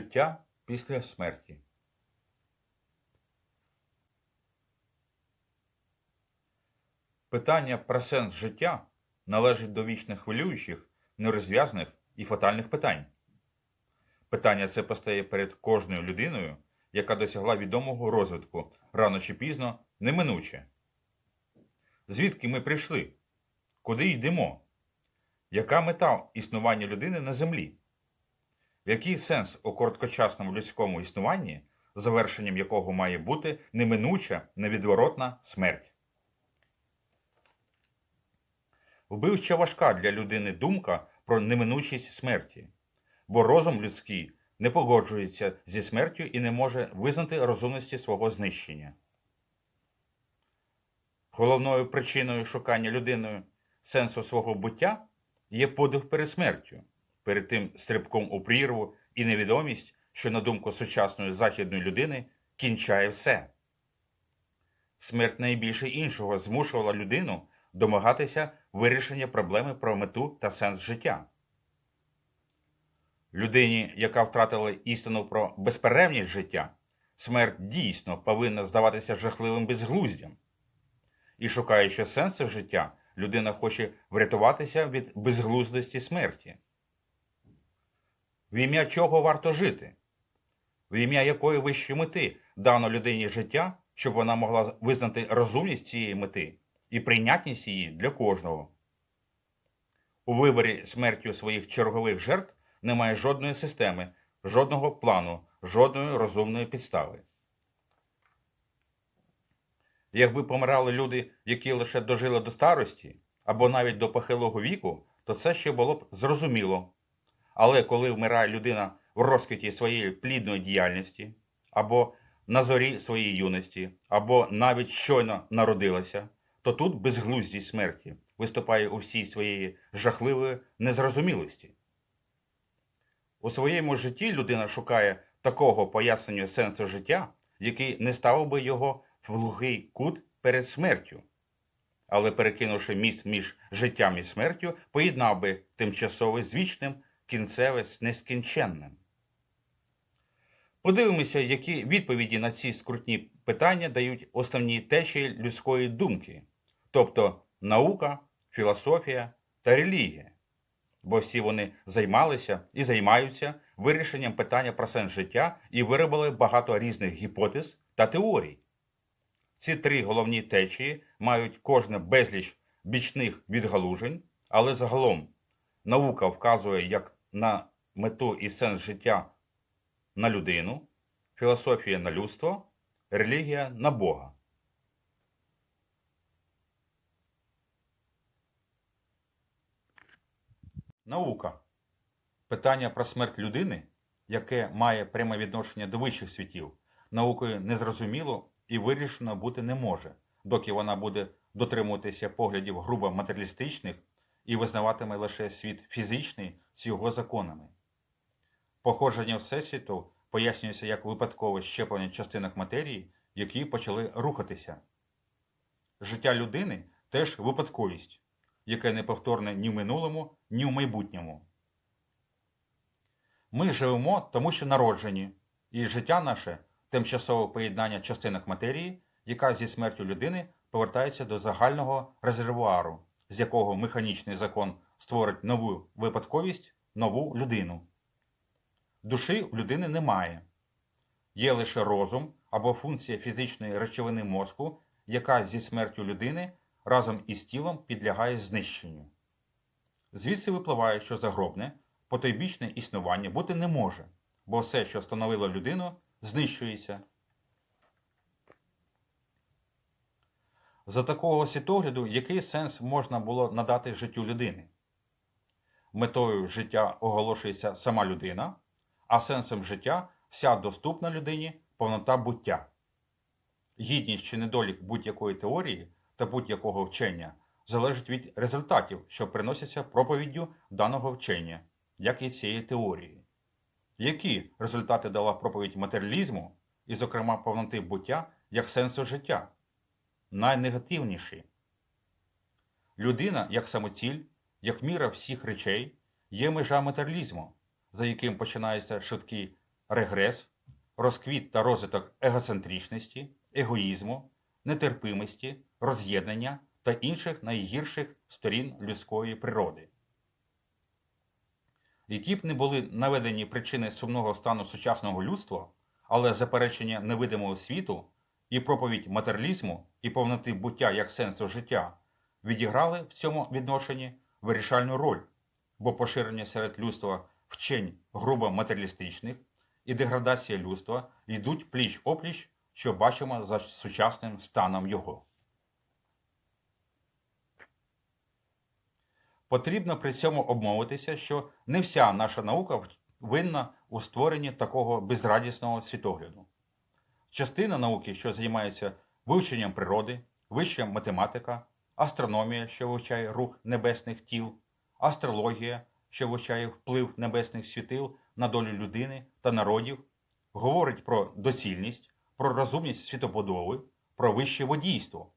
Життя після смерті. Питання про сенс життя належить до вічно хвилюючих, нерозв'язаних і фатальних питань. Питання це постає перед кожною людиною, яка досягла відомого розвитку рано чи пізно неминуче. Звідки ми прийшли? Куди йдемо? Яка мета існування людини на землі? Який сенс у короткочасному людському існуванні, завершенням якого має бути неминуча, невідворотна смерть? Вбивча важка для людини думка про неминучість смерті, бо розум людський не погоджується зі смертю і не може визнати розумності свого знищення. Головною причиною шукання людиною сенсу свого буття є подив перед смертю, перед тим стрибком у прірву і невідомість, що, на думку сучасної західної людини, кінчає все. Смерть найбільше іншого змушувала людину домагатися вирішення проблеми про мету та сенс життя. Людині, яка втратила істину про безперервність життя, смерть дійсно повинна здаватися жахливим безглуздям. І шукаючи сенсу життя, людина хоче врятуватися від безглуздості смерті. В ім'я чого варто жити? В ім'я якої вищої мети дано людині життя, щоб вона могла визнати розумність цієї мети і прийнятність її для кожного. У виборі смертю своїх чергових жертв немає жодної системи, жодного плану, жодної розумної підстави. Якби помирали люди, які лише дожили до старості або навіть до похилого віку, то це ще було б зрозуміло. Але коли вмирає людина в розквіті своєї плідної діяльності, або на зорі своєї юності, або навіть щойно народилася, то тут безглуздість смерті виступає у всій своєї жахливої незрозумілості. У своєму житті людина шукає такого пояснення сенсу життя, який не ставив би його в глухий кут перед смертю, але, перекинувши міст між життям і смертю, поєднав би тимчасове з вічним, кінцеве з нескінченним. Подивимося, які відповіді на ці скрутні питання дають основні течії людської думки, тобто наука, філософія та релігія, бо всі вони займалися і займаються вирішенням питання про сенс життя і виробили багато різних гіпотез та теорій. Ці три головні течії мають кожне безліч бічних відгалужень, але загалом наука вказує як на мету і сенс життя на людину, філософія на людство, релігія на Бога. Наука питання про смерть людини, яке має пряме відношення до вищих світів, наукою незрозуміло і вирішено бути не може, доки вона буде дотримуватися поглядів грубо матеріалістичних і визнаватиме лише світ фізичний з його законами. Походження Всесвіту пояснюється як випадкове щеплення частинок матерії, які почали рухатися. Життя людини теж випадковість, яке не повторне ні в минулому, ні в майбутньому. Ми живемо, тому що народжені, і життя наше тимчасове поєднання частинок матерії, яка зі смертю людини повертається до загального резервуару, з якого механічний закон створить нову випадковість, нову людину. Душі в людини немає. Є лише розум або функція фізичної речовини мозку, яка зі смертю людини разом із тілом підлягає знищенню. Звідси випливає, що загробне, потойбічне існування бути не може, бо все, що становило людину, знищується. За такого світогляду, який сенс можна було надати життю людини? Метою життя оголошується сама людина, а сенсом життя вся доступна людині повнота буття. Гідність чи недолік будь-якої теорії та будь-якого вчення залежить від результатів, що приносяться проповіддю даного вчення, як і цієї теорії. Які результати дала проповідь матеріалізму і, зокрема, повноти буття як сенсу життя? Найнегативніші. Людина як самоціль, як міра всіх речей, є межа матеріалізму, за яким починається швидкий регрес, розквіт та розвиток егоцентричності, егоїзму, нетерпимості, роз'єднання та інших найгірших сторін людської природи. Які б не були наведені причини сумного стану сучасного людства, але заперечення невидимого світу і проповідь матеріалізму і повноти буття як сенсу життя відіграли в цьому відношенні вирішальну роль, бо поширення серед людства вчень грубо матеріалістичних і деградація людства йдуть пліч опліч, що бачимо за сучасним станом його. Потрібно при цьому обмовитися, що не вся наша наука винна у створенні такого безрадісного світогляду. Частина науки, що займається вивченням природи, вища математика, астрономія, що вивчає рух небесних тіл, астрологія, що вивчає вплив небесних світил на долю людини та народів, говорить про доцільність, про розумність світобудови, про вище водійство.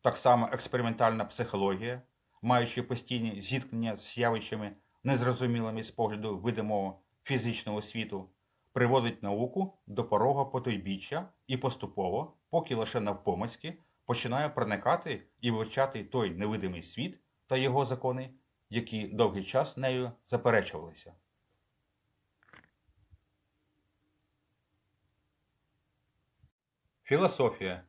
Так само експериментальна психологія, маючи постійні зіткнення з явищами, незрозумілими з погляду видимого фізичного світу, приводить науку до порога потойбіччя і поступово, поки лише навпомацьки, починає проникати і вивчати той невидимий світ та його закони, які довгий час нею заперечувалися. Філософія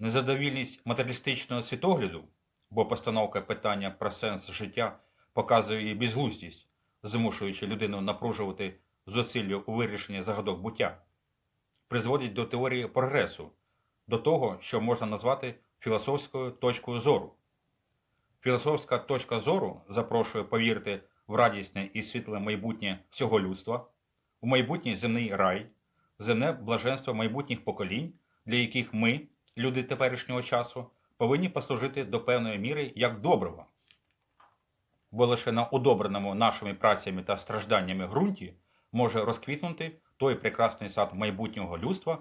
Незадовільність матеріалістичного світогляду, бо постановка питання про сенс життя показує її безглуздість, змушуючи людину напружувати зусилля у вирішенні загадок буття, призводить до теорії прогресу, до того, що можна назвати філософською точкою зору. Філософська точка зору запрошує повірити в радісне і світле майбутнє всього людства, у майбутній земний рай, земне блаженство майбутніх поколінь, для яких ми, люди теперішнього часу, повинні послужити до певної міри як доброго. Бо лише на удобреному нашими працями та стражданнями ґрунті може розквітнути той прекрасний сад майбутнього людства,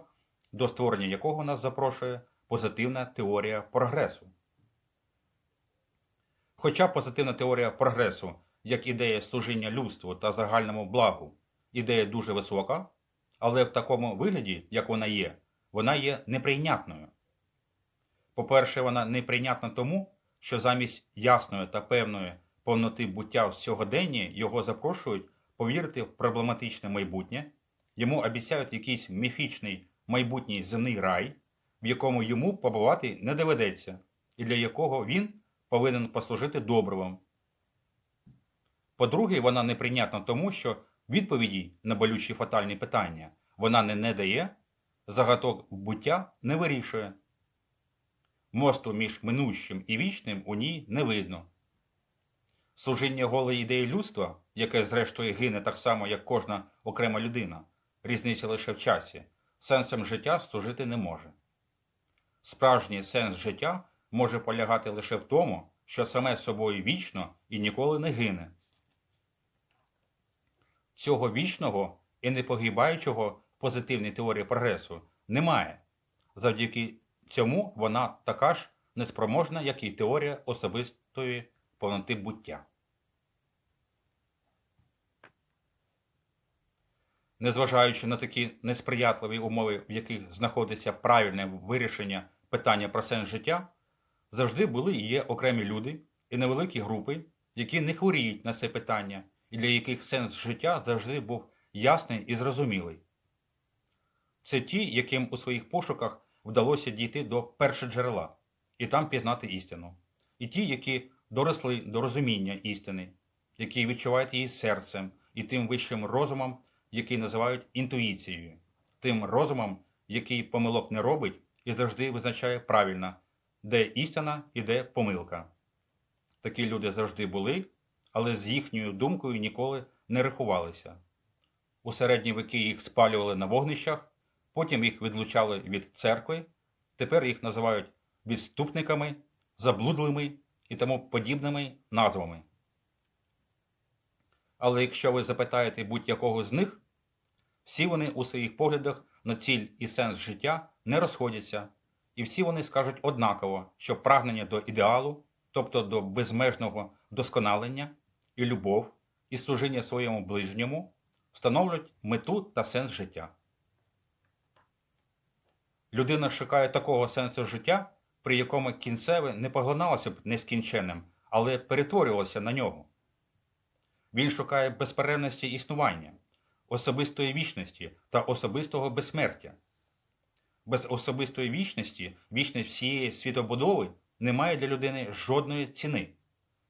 до створення якого нас запрошує позитивна теорія прогресу. Хоча позитивна теорія прогресу, як ідея служіння людству та загальному благу, ідея дуже висока, але в такому вигляді, як вона є, вона є неприйнятною. По-перше, вона неприйнятна тому, що замість ясної та певної повноти буття в сьогоденні його запрошують повірити в проблематичне майбутнє, йому обіцяють якийсь міфічний майбутній земний рай, в якому йому побувати не доведеться, і для якого він повинен послужити добривом. По-друге, вона неприйнятна тому, що відповіді на болючі фатальні питання вона не, не дає, загадок буття не вирішує. Мосту між минущим і вічним у ній не видно. Служіння голої ідеї людства, яке зрештою гине так само, як кожна окрема людина, різниця лише в часі, сенсом життя служити не може. Справжній сенс життя може полягати лише в тому, що саме собою вічно і ніколи не гине. Цього вічного і непогибаючого в позитивній теорії прогресу немає. Завдяки цьому вона така ж неспроможна, як і теорія особистої повноти буття. Незважаючи на такі несприятливі умови, в яких знаходиться правильне вирішення питання про сенс життя, завжди були і є окремі люди і невеликі групи, які не хворіють на це питання і для яких сенс життя завжди був ясний і зрозумілий. Це ті, яким у своїх пошуках вдалося дійти до першоджерела і там пізнати істину, і ті, які доросли до розуміння істини, які відчувають її серцем і тим вищим розумом, який називають інтуїцією, тим розумом, який помилок не робить і завжди визначає правильно, де істина і де помилка. Такі люди завжди були, але з їхньою думкою ніколи не рахувалися. У середні віки їх спалювали на вогнищах, потім їх відлучали від церкви, тепер їх називають відступниками, заблудлими і тому подібними назвами. Але якщо ви запитаєте будь-якого з них, всі вони у своїх поглядах на ціль і сенс життя не розходяться, і всі вони скажуть однаково, що прагнення до ідеалу, тобто до безмежного досконалення і любов, і служіння своєму ближньому встановлюють мету та сенс життя. Людина шукає такого сенсу життя, при якому кінцеве не поглиналося б нескінченним, але перетворювалося на нього. Він шукає безперервності існування, особистої вічності та особистого безсмертя. Без особистої вічності, вічність всієї світобудови не має для людини жодної ціни,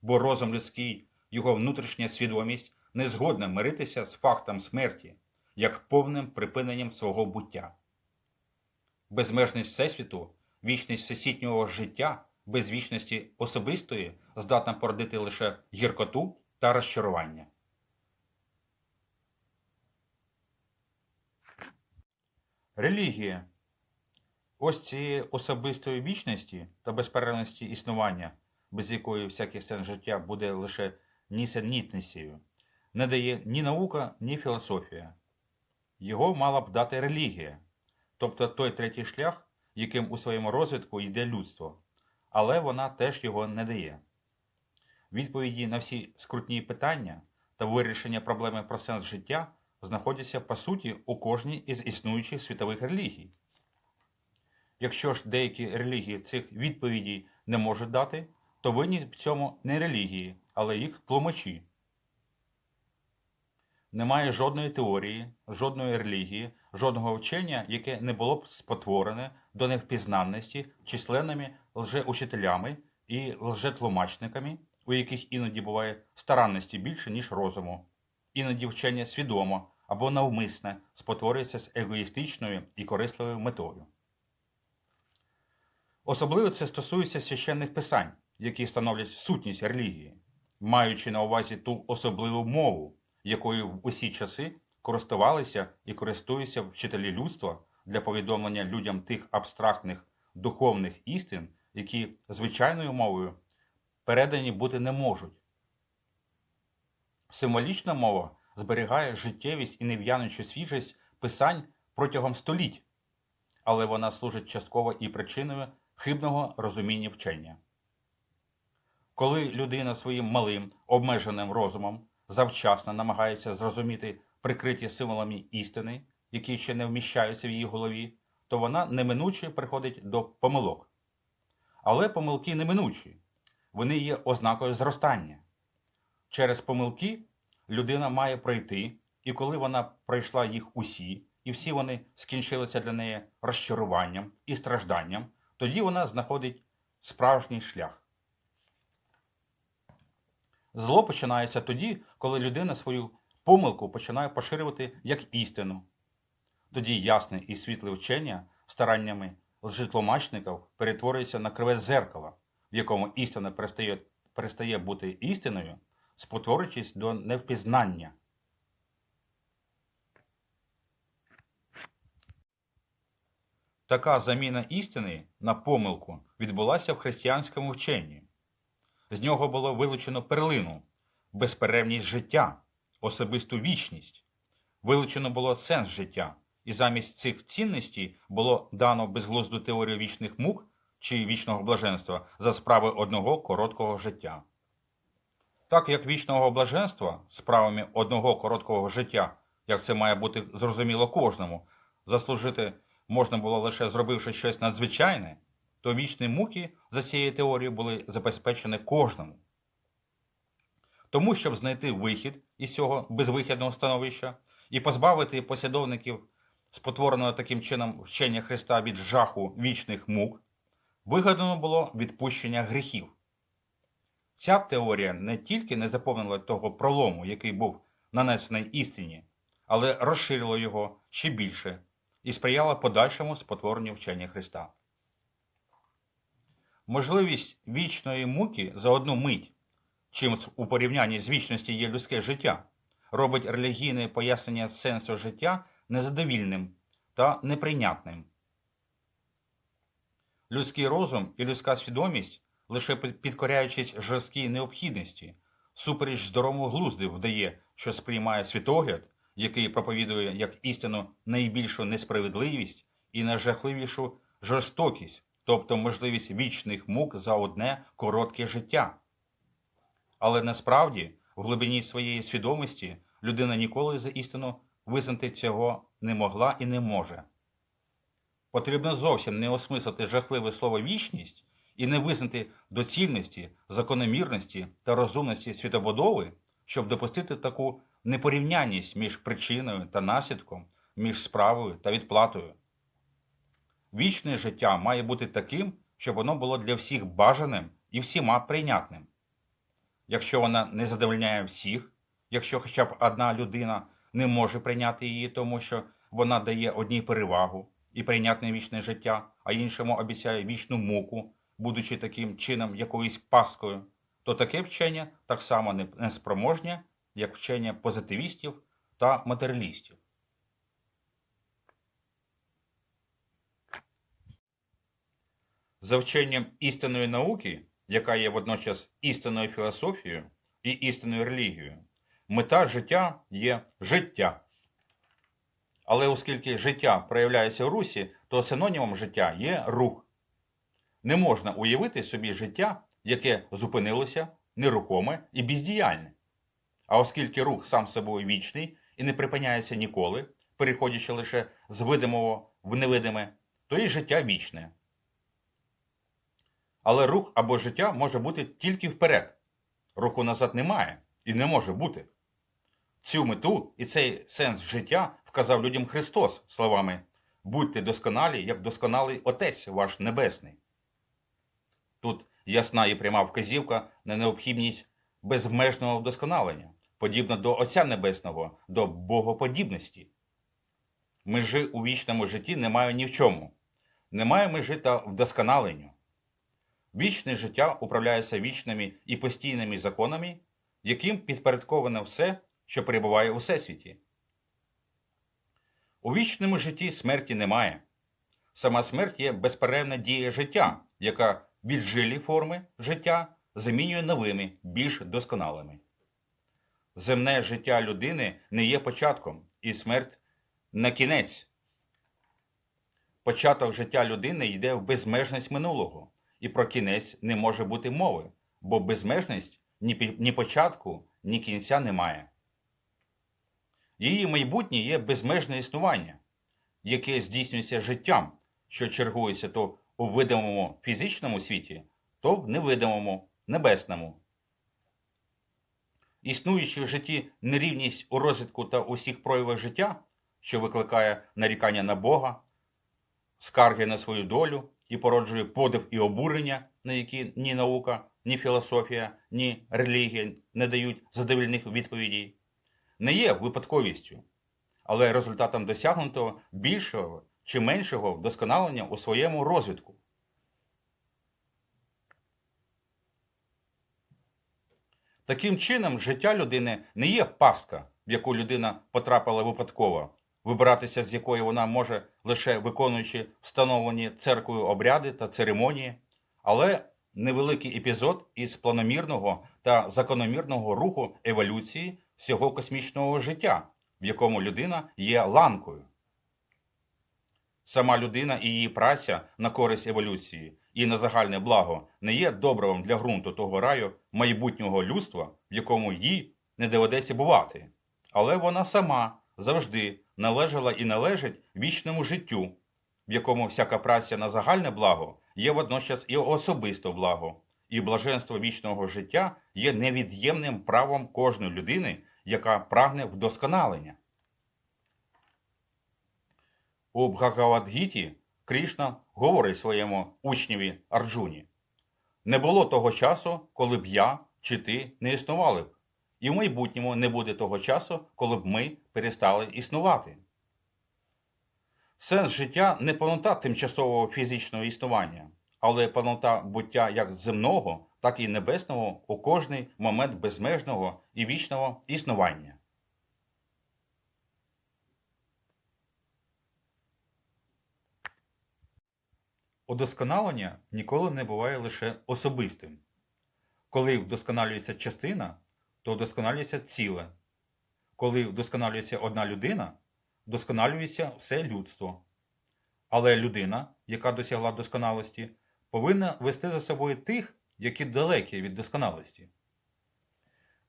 бо розум людський, його внутрішня свідомість не згодна миритися з фактом смерті, як повним припиненням свого буття. Безмежність Всесвіту, вічність всесвітнього життя без вічності особистої здатна породити лише гіркоту та розчарування. Релігія. Ось цієї особистої вічності та безперервності існування, без якої всякий сенс життя буде лише нісенітницею, не дає ні наука, ні філософія. Його мала б дати релігія, тобто той третій шлях, яким у своєму розвитку йде людство, але вона теж його не дає. Відповіді на всі скрутні питання та вирішення проблеми про сенс життя знаходяться по суті у кожній із існуючих світових релігій. Якщо ж деякі релігії цих відповідей не можуть дати, то винні в цьому не релігії, але їх тлумачі. Немає жодної теорії, жодної релігії, жодного вчення, яке не було б спотворене до невпізнанності численними лжеучителями і лжетлумачниками, у яких іноді буває старанності більше, ніж розуму. Іноді вчення свідомо або навмисне спотворюється з егоїстичною і корисливою метою. Особливо це стосується священних писань, які становлять сутність релігії, маючи на увазі ту особливу мову, якою в усі часи користувалися і користуються вчителі людства для повідомлення людям тих абстрактних духовних істин, які звичайною мовою передані бути не можуть. Символічна мова зберігає життєвість і нев'янучу свіжість писань протягом століть, але вона служить частково і причиною хибного розуміння вчення. Коли людина своїм малим, обмеженим розумом завчасно намагається зрозуміти прикриті символами істини, які ще не вміщаються в її голові, то вона неминуче приходить до помилок. Але помилки неминучі, вони є ознакою зростання. Через помилки людина має пройти, і коли вона пройшла їх усі, і всі вони скінчилися для неї розчаруванням і стражданням, тоді вона знаходить справжній шлях. Зло починається тоді, коли людина свою помилку починає поширювати як істину. Тоді ясне і світле вчення стараннями лжетлумачників перетворюється на криве зеркало, в якому істина перестає, перестає бути істиною, спотворюючись до невпізнання. Така заміна істини на помилку відбулася в християнському вченні. З нього було вилучено перлину, безперервність життя, особисту вічність. Вилучено було сенс життя, і замість цих цінностей було дано безглузду теорію вічних мук чи вічного блаженства за справи одного короткого життя. Так як вічного блаженства справами одного короткого життя, як це має бути зрозуміло кожному, заслужити можна було лише зробивши щось надзвичайне, то вічні муки за цією теорією були забезпечені кожному. Тому, щоб знайти вихід із цього безвихідного становища і позбавити послідовників спотвореного таким чином вчення Христа від жаху вічних мук, вигадано було відпущення гріхів. Ця теорія не тільки не заповнила того пролому, який був нанесений істині, але розширила його ще більше і сприяла подальшому спотворенню вчення Христа. Можливість вічної муки за одну мить, чим у порівнянні з вічності є людське життя, робить релігійне пояснення сенсу життя незадовільним та неприйнятним. Людський розум і людська свідомість, лише підкоряючись жорсткій необхідності, супереч здоровому глузду вдає, що сприймає світогляд, який проповідує як істину найбільшу несправедливість і найжахливішу жорстокість, тобто можливість вічних мук за одне коротке життя. Але насправді в глибині своєї свідомості людина ніколи за істину визнати цього не могла і не може. Потрібно зовсім не осмислити жахливе слово вічність і не визнати доцільності, закономірності та розумності світобудови, щоб допустити таку непорівнянність між причиною та наслідком, між справою та відплатою. Вічне життя має бути таким, щоб воно було для всіх бажаним і всіма прийнятним. Якщо вона не задовольняє всіх, якщо хоча б одна людина не може прийняти її, тому що вона дає одній перевагу і прийнятне вічне життя, а іншому обіцяє вічну муку, будучи таким чином якоюсь паскою, то таке вчення так само неспроможне, як вчення позитивістів та матеріалістів. За вченням істинної науки, яка є водночас істинною філософією і істинною релігією, мета життя є життя. Але оскільки життя проявляється в русі, то синонімом життя є рух. Не можна уявити собі життя, яке зупинилося, нерухоме і бездіяльне. А оскільки рух сам собою вічний і не припиняється ніколи, переходячи лише з видимого в невидиме, то і життя вічне. Але рух або життя може бути тільки вперед. Руху назад немає і не може бути. Цю мету і цей сенс життя вказав людям Христос словами Будьте досконалі, як досконалий Отець ваш Небесний. Тут ясна і пряма вказівка на необхідність безмежного вдосконалення, подібно до Отця Небесного, до богоподібності. Межі у вічному житті немає ні в чому. Немає межі та вдосконаленню. Вічне життя управляється вічними і постійними законами, яким підпорядковано все, що перебуває у всесвіті. У вічному житті смерті немає. Сама смерть є безперервна дія життя, яка віджилі форми життя замінює новими, більш досконалими. Земне життя людини не є початком, і смерть не кінець. Початок життя людини йде в безмежність минулого, і про кінець не може бути мови, бо безмежність ні, початку, ні кінця немає. Її майбутнє є безмежне існування, яке здійснюється життям, що чергується то у видимому фізичному світі, то в невидимому небесному. Існуючи в житті нерівність у розвитку та усіх проявах життя, що викликає нарікання на Бога, скарги на свою долю і породжує подив і обурення, на які ні наука, ні філософія, ні релігія не дають задовільних відповідей, не є випадковістю, але результатом досягнутого більшого чи меншого вдосконалення у своєму розвитку. Таким чином, життя людини не є пастка, в яку людина потрапила випадково, вибиратися з якої вона може лише виконуючи встановлені церквою обряди та церемонії, але невеликий епізод із планомірного та закономірного руху еволюції всього космічного життя, в якому людина є ланкою. Сама людина і її праця на користь еволюції і на загальне благо не є добривом для ґрунту того раю майбутнього людства, в якому їй не доведеться бувати. Але вона сама завжди належала і належить вічному життю, в якому всяка праця на загальне благо є водночас і особисто благо, і блаженство вічного життя є невід'ємним правом кожної людини, яка прагне вдосконалення. У Бхагавадгіті Крішна говорить своєму учневі Арджуні: Не було того часу, коли б я чи ти не існували б, і в майбутньому не буде того часу, коли б ми перестали існувати. Сенс життя не повнота тимчасового фізичного існування, але повнота буття як земного, так і небесного у кожний момент безмежного і вічного існування. Удосконалення ніколи не буває лише особистим. Коли вдосконалюється частина, то вдосконалюється ціле. Коли вдосконалюється одна людина, вдосконалюється все людство. Але людина, яка досягла досконалості, повинна вести за собою тих, які далекі від досконалості.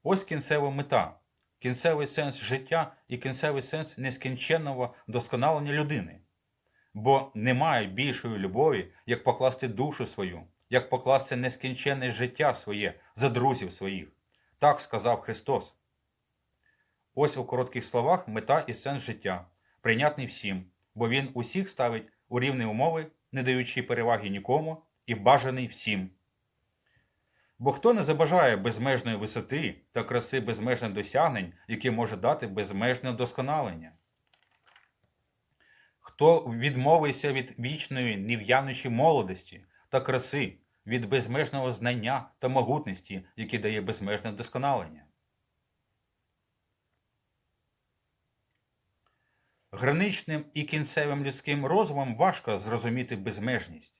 Ось кінцева мета, кінцевий сенс життя і кінцевий сенс нескінченного досконалення людини. Бо немає більшої любові, як покласти душу свою, як покласти нескінченне життя своє за друзів своїх. Так сказав Христос. Ось у коротких словах мета і сенс життя, прийнятний всім, бо Він усіх ставить у рівні умови, не даючи переваги нікому і бажаний всім. Бо хто не забажає безмежної висоти та краси безмежних досягнень, які може дати безмежне досконалення? Хто відмовився від вічної нев'яночі молодості та краси, від безмежного знання та могутності, які дає безмежне досконалення? Граничним і кінцевим людським розумом важко зрозуміти безмежність.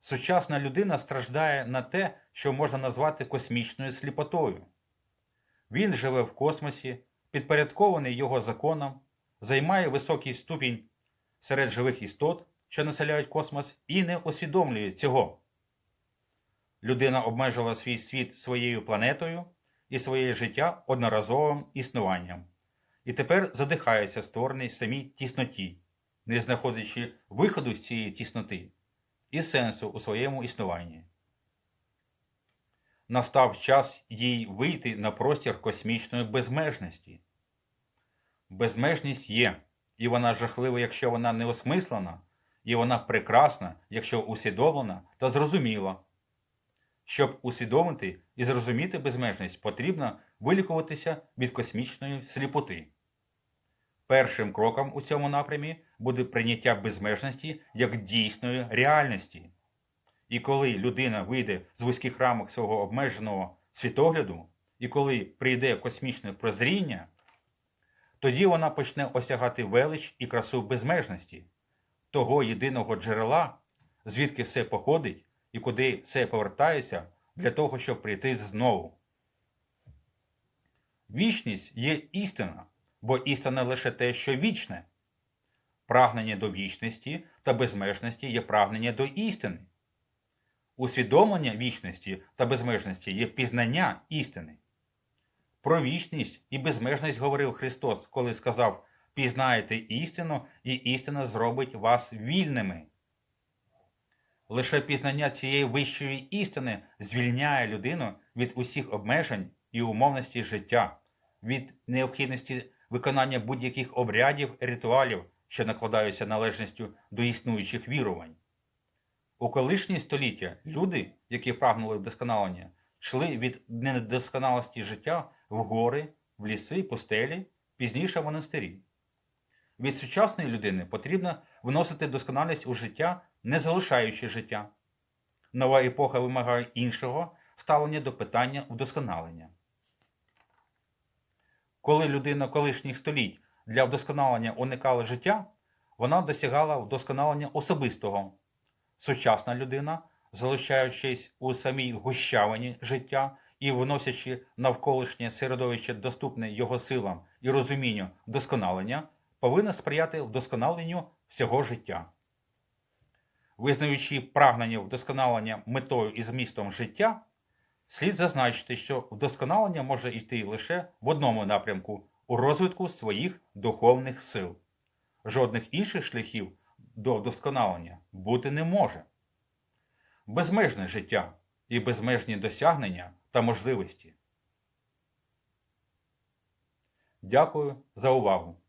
Сучасна людина страждає на те, що можна назвати космічною сліпотою. Він живе в космосі, підпорядкований його законам, займає високий ступінь серед живих істот, що населяють космос, і не усвідомлює цього. Людина обмежила свій світ своєю планетою і своє життя одноразовим існуванням, і тепер задихається створений самій тісноті, не знаходячи виходу з цієї тісноти і сенсу у своєму існуванні. Настав час їй вийти на простір космічної безмежності. Безмежність є, і вона жахлива, якщо вона не осмислена, і вона прекрасна, якщо усвідомлена та зрозуміла. Щоб усвідомити і зрозуміти безмежність, потрібно вилікуватися від космічної сліпоти. Першим кроком у цьому напрямі буде прийняття безмежності як дійсної реальності. І коли людина вийде з вузьких рамок свого обмеженого світогляду, і коли прийде космічне прозріння, тоді вона почне осягати велич і красу безмежності, того єдиного джерела, звідки все походить і куди все повертається для того, щоб прийти знову. Вічність є істина, бо істина лише те, що вічне. Прагнення до вічності та безмежності є прагнення до істини. Усвідомлення вічності та безмежності є пізнання істини. Про вічність і безмежність говорив Христос, коли сказав: Пізнаєте істину, і істина зробить вас вільними. Лише пізнання цієї вищої істини звільняє людину від усіх обмежень і умовності життя, від необхідності виконання будь-яких обрядів і ритуалів, що накладаються належністю до існуючих вірувань. У колишні століття люди, які прагнули вдосконалення, йшли від недосконалості життя в гори, в ліси, пустелі, пізніше в монастирі. Від сучасної людини потрібно вносити досконалість у життя, не залишаючи життя. Нова епоха вимагає іншого ставлення до питання вдосконалення. Коли людина колишніх століть для вдосконалення уникала життя, вона досягала вдосконалення особистого. Сучасна людина, залишаючись у самій гущавині життя і вносячи навколишнє середовище доступне його силам і розумінню вдосконалення, повинна сприяти вдосконаленню всього життя. Визнаючи прагнення вдосконалення метою і змістом життя, слід зазначити, що вдосконалення може йти лише в одному напрямку у розвитку своїх духовних сил. Жодних інших шляхів до вдосконалення бути не може. Безмежне життя і безмежні досягнення та можливості. Дякую за увагу!